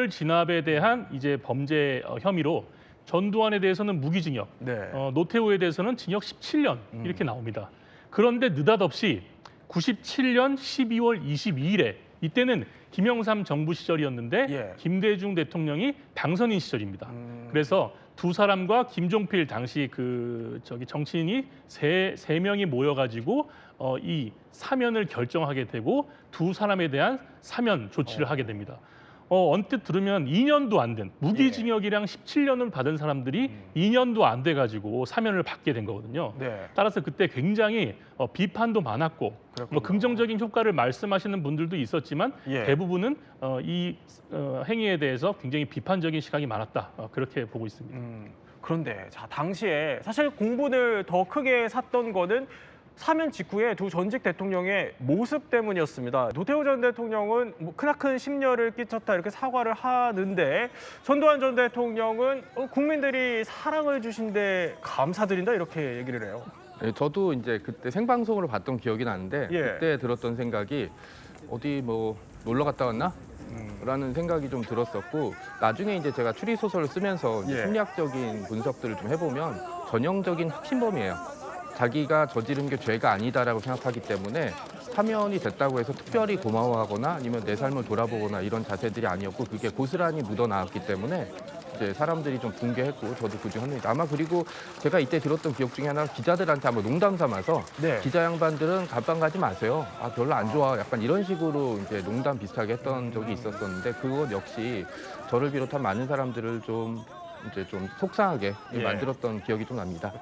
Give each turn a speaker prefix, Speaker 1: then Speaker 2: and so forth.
Speaker 1: 특별 진압에 대한 이제 범죄 어, 혐의로 전두환에 대해서는 무기징역,
Speaker 2: 네.
Speaker 1: 어, 노태우에 대해서는 징역 17년 이렇게 나옵니다. 그런데 느닷없이 97년 12월 22일에 이때는 김영삼 정부 시절이었는데
Speaker 2: 예.
Speaker 1: 김대중 대통령이 당선인 시절입니다.
Speaker 2: 음.
Speaker 1: 그래서 두 사람과 김종필 당시 그 저기 정치인이 세, 세 명이 모여가지고 어, 이 사면을 결정하게 되고 두 사람에 대한 사면 조치를 하게 됩니다. 어, 언뜻 들으면 2년도 안 된 무기징역이랑 17년을 받은 사람들이
Speaker 2: 음.
Speaker 1: 2년도 안 돼 가지고 사면을 받게 된 거거든요.
Speaker 2: 네.
Speaker 1: 따라서 그때 굉장히 어, 비판도 많았고
Speaker 2: 그렇군요.
Speaker 1: 뭐 긍정적인 효과를 말씀하시는 분들도 있었지만
Speaker 2: 예.
Speaker 1: 대부분은 어, 이 어, 행위에 대해서 굉장히 비판적인 시각이 많았다 어, 그렇게 보고 있습니다.
Speaker 2: 음, 그런데 자 당시에 사실 공분을 더 크게 샀던 거는 사면 직후에 두 전직 대통령의 모습 때문이었습니다. 노태우 전 대통령은 뭐 크나큰 심려를 끼쳤다 이렇게 사과를 하는데 전두환 전 대통령은 어, 국민들이 사랑을 주신데 감사드린다 이렇게 얘기를 해요.
Speaker 3: 네, 저도 이제 그때 생방송으로 봤던 기억이 나는데
Speaker 2: 예.
Speaker 3: 그때 들었던 생각이 어디 뭐 놀러 갔다 왔나?
Speaker 2: 음.
Speaker 3: 라는 생각이 좀 들었었고 나중에 이제 제가 추리 소설을 쓰면서
Speaker 2: 예.
Speaker 3: 심리학적인 분석들을 좀 해보면 전형적인 확신범이에요. 자기가 저지른 게 죄가 아니다라고 생각하기 때문에 사면이 됐다고 해서 특별히 고마워하거나 아니면 내 삶을 돌아보거나 이런 자세들이 아니었고 그게 고스란히 묻어나왔기 때문에 이제 사람들이 좀 붕괴했고 저도 그중 한 명이다. 아마 그리고 제가 이때 들었던 기억 중에 하나는 기자들한테 한번 농담 삼아서
Speaker 2: 네.
Speaker 3: 기자 양반들은 감방 가지 마세요. 아 별로 안 좋아. 약간 이런 식으로 이제 농담 비슷하게 했던 적이 있었었는데 그것 역시 저를 비롯한 많은 사람들을 좀 이제 좀 속상하게
Speaker 2: 예.
Speaker 3: 만들었던 기억이 좀 납니다.